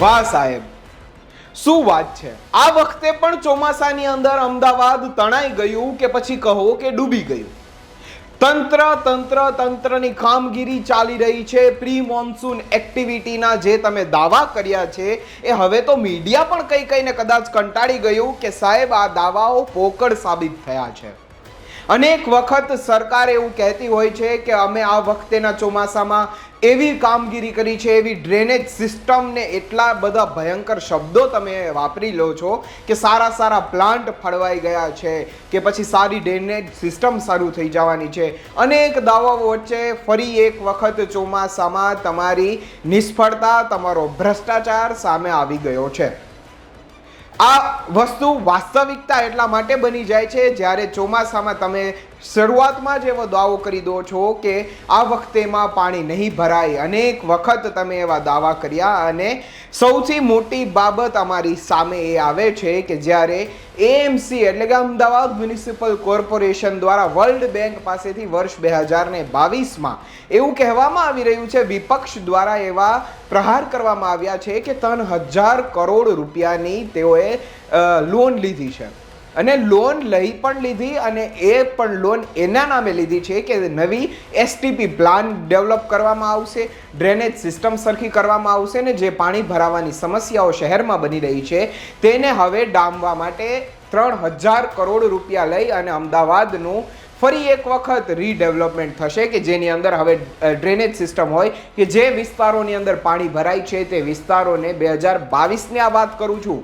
વાહ સાહેબ. શું વાત છે? આ વખતે પણ ચોમાસાની અંદર અમદાવાદ તણાઈ ગયું કે પછી કહો કે ડૂબી ગયું? તંત્ર તંત્ર, તંત્રની કામગીરી ચાલી રહી છે. પ્રી મોન્સૂન એક્ટિવિટીના જે તમે દાવા કર્યા છે, એ હવે તો મીડિયા પણ કઈ કઈને કદાચ કંટાળી ગયું કે સાહેબ, આ દાવાઓ પોકળ સાબિત થયા છે. અનેક વખત સરકાર એવું કહેતી હોય છે કે અમે આ વખતેના ચોમાસામાં એવી કામગીરી કરી છે, એવી ડ્રેનેજ સિસ્ટમને એટલા બધા ભયંકર શબ્દો તમે વાપરી લો છો કે સારા સારા પ્લાન્ટ ફળવાઈ ગયા છે, કે પછી સારી ડ્રેનેજ સિસ્ટમ સારું થઈ જવાની છે. અનેક દાવાઓ વચ્ચે ફરી એક વખત ચોમાસામાં તમારી નિષ્ફળતા, તમારો ભ્રષ્ટાચાર સામે આવી ગયો છે. આ વસ્તુ વાસ્તવિકતા એટલા માટે બની જાય છે જ્યારે ચોમાસામાં તમે શરૂઆતમાં જ એવો દાવો કરી દો છો કે આ વખતેમાં પાણી નહીં ભરાય. અનેક વખત તમે એવા દાવા કર્યા અને સૌથી મોટી બાબત અમારી સામે એ આવે છે કે જ્યારે એએમસી એટલે કે અમદાવાદ મ્યુનિસિપલ કોર્પોરેશન દ્વારા વર્લ્ડ બેંક પાસેથી વર્ષ બે હજાર ને બાવીસમાં એવું કહેવામાં આવી રહ્યું છે, વિપક્ષ દ્વારા એવા પ્રહાર કરવામાં આવ્યા છે કે ત્રણ હજાર કરોડ રૂપિયાની તેઓએ લોન લીધી છે. અને લોન લઈ પણ લીધી અને એ પણ લોન એના નામે લીધી છે કે નવી એસટીપી પ્લાન ડેવલપ કરવામાં આવશે ડ્રેનેજ સિસ્ટમ સરખી કરવામાં આવશે ને જે પાણી ભરાવાની સમસ્યાઓ શહેરમાં બની રહી છે, તેને હવે ડામવા માટે ત્રણ હજાર કરોડ રૂપિયા લઈ અને અમદાવાદનું ફરી એક વખત રીડેવલપમેન્ટ થશે કે જેની અંદર હવે ડ્રેનેજ સિસ્ટમ હોય કે જે વિસ્તારોની અંદર પાણી ભરાય છે તે વિસ્તારોને બે હજાર બાવીસની આ વાત કરું છું.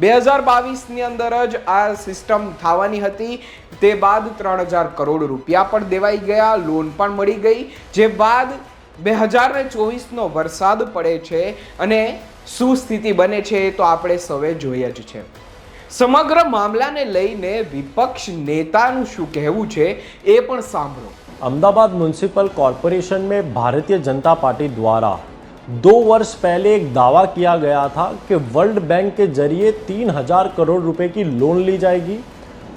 બે હજાર બાવીસની અંદર જ આ સિસ્ટમ થવાની હતી. તે બાદ ત્રણ હજાર કરોડ રૂપિયા પણ દેવાઈ ગયા, લોન પણ મળી ગઈ, જે બાદ બે હજાર ને ચોવીસનો વરસાદ પડે છે અને શું સ્થિતિ બને છે એ તો આપણે સૌએ જોઈએ જ છે. સમગ્ર મામલાને લઈને વિપક્ષ નેતાનું શું કહેવું છે એ પણ સાંભળો. અમદાવાદ મ્યુનિસિપલ કોર્પોરેશન મેં ભારતીય જનતા પાર્ટી દ્વારા दो वर्ष पहले एक दावा किया गया था कि वर्ल्ड बैंक के ज़रिए तीन हज़ार करोड़ रुपए की लोन ली जाएगी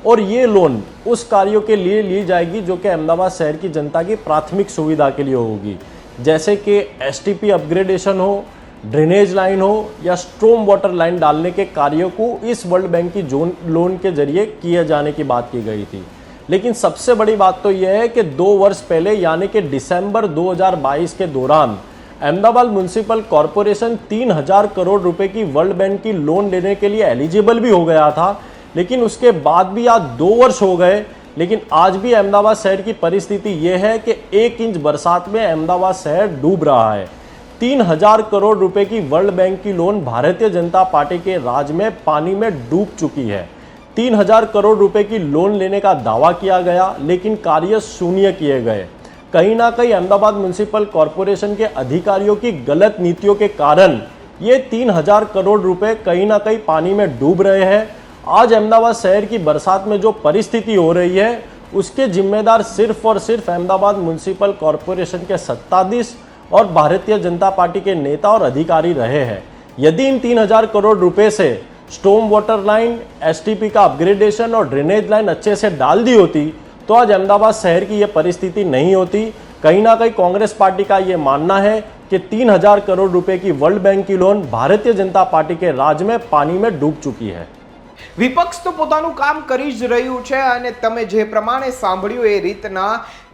और ये लोन उस कार्यों के लिए ली जाएगी जो कि अहमदाबाद शहर की जनता की प्राथमिक सुविधा के लिए होगी। जैसे कि एसटीपी अपग्रेडेशन हो ड्रेनेज लाइन हो या स्ट्रोम वाटर लाइन डालने के कार्यों को इस वर्ल्ड बैंक की जोन लोन के ज़रिए किए जाने की बात की गई थी। लेकिन सबसे बड़ी बात तो यह है कि दो वर्ष पहले, यानी कि दिसंबर 2022 के दौरान अहमदाबाद म्यूनसिपल कॉरपोरेशन 3000 करोड़ रुपए की वर्ल्ड बैंक की लोन लेने के लिए एलिजिबल भी हो गया था, लेकिन उसके बाद भी आज दो वर्ष हो गए। लेकिन आज भी अहमदाबाद शहर की परिस्थिति यह है कि एक इंच बरसात में अहमदाबाद शहर डूब रहा है। तीन हज़ार करोड़ रुपए की वर्ल्ड बैंक की लोन भारतीय जनता पार्टी के राज में पानी में डूब चुकी है। तीन हज़ार करोड़ रुपए की लोन लेने का दावा किया गया, लेकिन कार्य शून्य किए गए। कहीं ना कहीं अहमदाबाद म्यूनसिपल कॉरपोरेशन के अधिकारियों की गलत नीतियों के कारण ये तीन हज़ार करोड़ रुपए कहीं ना कहीं पानी में डूब रहे हैं। आज अहमदाबाद शहर की बरसात में जो परिस्थिति हो रही है, उसके जिम्मेदार सिर्फ़ और सिर्फ़ अहमदाबाद म्यूनसिपल कॉरपोरेशन के सत्ताधीश और भारतीय जनता पार्टी के नेता और अधिकारी रहे हैं। यदि इन तीन हज़ार करोड़ रुपए से स्टोम वाटर लाइन एसटीपी का अपग्रेडेशन और ड्रेनेज लाइन अच्छे से डाल दी होती तो आज अहमदाबाद शहर की ये परिस्थिति नहीं होती कहीं ना कहीं कांग्रेस पार्टी का ये मानना है कि तीन हजार करोड़ रुपए की वर्ल्ड बैंक की लोन भारतीय जनता पार्टी के राज में पानी में डूब चुकी है વિપક્ષ તો પોતાનું કામ કરી જ રહ્યું છે અને તમે જે પ્રમાણે સાંભળ્યું એ રીતના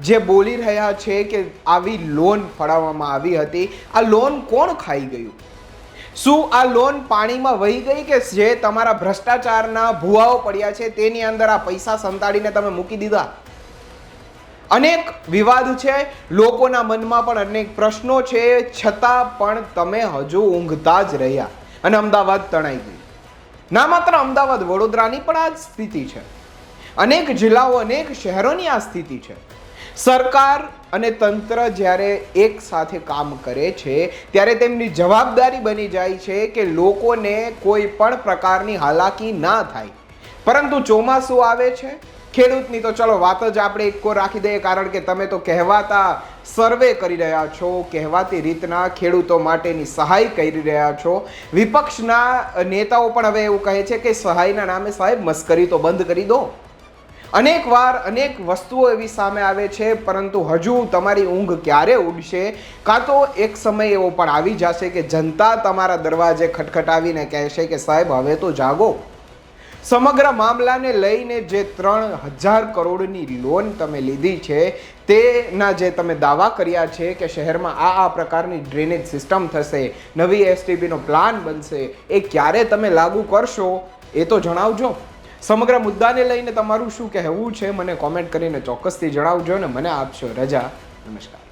જે બોલી રહ્યા છે કે આવી લોન ફળાવવામાં આવી હતી આ લોન કોણ ખાઈ ગયું શું આ લોન પાણીમાં વહી ગઈ કે જે તમારા ભ્રષ્ટાચારના ભુવાઓ પડ્યા છે તેની અંદર આ પૈસા સંતાડીને તમે મૂકી દીધા? અનેક વિવાદ છે, લોકોના મનમાં પણ અનેક પ્રશ્નો છે, છતાં પણ તમે હજુ ઊંઘતા જ રહ્યા. અને અમદાવાદ તણાઈ ગયું ના માત્ર અમદાવાદ, વડોદરાની પણ આ સ્થિતિ છે. અનેક જિલ્લાઓ, અનેક શહેરોની આ સ્થિતિ છે. સરકાર અને તંત્ર જ્યારે એક સાથે કામ કરે છે, ત્યારે તેમની જવાબદારી બની જાય છે કે લોકોને કોઈ પણ પ્રકારની હાલાકી ના થાય. પરંતુ ચોમાસું આવે છે, ખેડૂતની તો ચલો વાત જ આપણે એકો રાખી દઈએ, કારણ કે તમે તો કહેવાતા સર્વે કરી રહ્યા છો, કહેવાતી રીતના ખેડૂતો માટેની સહાય કરી રહ્યા છો. વિપક્ષના નેતાઓ પણ હવે એવું કહે છે કે સહાયના નામે સાહેબ મસ્કરી તો બંધ કરી દો. અનેક વાર અનેક વસ્તુઓ એવી સામે આવે છે, પરંતુ હજુ તમારી ઊંઘ ક્યારે ઉડશે? કાં તો એક સમય એવો પણ આવી જશે કે જનતા તમારા દરવાજે ખટખટાવીને કહેશે કે, સાહેબ, હવે તો જાગો. સમગ્ર મામલાને લઈને જે ત્રણ હજાર કરોડની લોન તમે લીધી છે, તેના જે તમે દાવા કર્યા છે કે શહેરમાં આ આ પ્રકારની ડ્રેનેજ સિસ્ટમ થશે, નવી એસટીબીનો પ્લાન બનશે, એ ક્યારે તમે લાગુ કરશો, એ તો જણાવજો. સમગ્ર મુદ્દાને લઈને તમારું શું કહેવું છે? મને કોમેન્ટ કરીને ચોક્કસથી જણાવજો અને મને આપશો. રજા. નમસ્કાર.